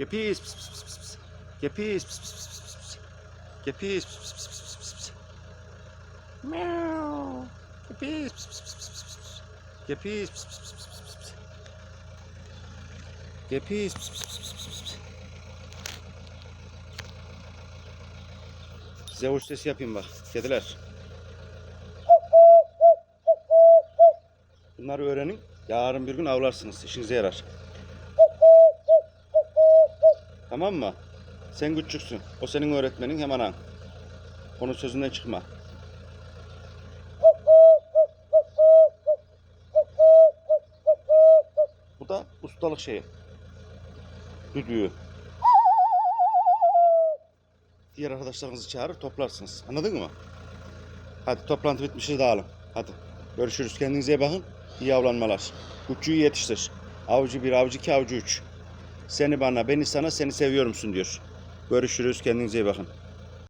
Gepis. Pis, pis. Meow. Gepis. Pis, pis, pis, pis, pis, pis. Gepis. Pis, pis, pis, pis, pis, sesi yapayım bak. Kediler. Bunları öğrenin. Yarın bir gün avlarsınız. İşinize yarar. Tamam mı? Sen küçüksün. O senin öğretmenin hem anan. Onun sözünden çıkma. Bu da ustalık şeyi. Düdüğü. Diğer arkadaşlarınızı çağırır toplarsınız. Anladın mı? Hadi toplantı bitmiştir dağılın. Hadi. Görüşürüz. Kendinize bakın. İyi avlanmalar. Kuşçuyu yetiştir. Avcı bir, avcı iki, avcı üç. Seni bana, beni sana, seni seviyor musun diyor. Görüşürüz. Kendinize iyi bakın.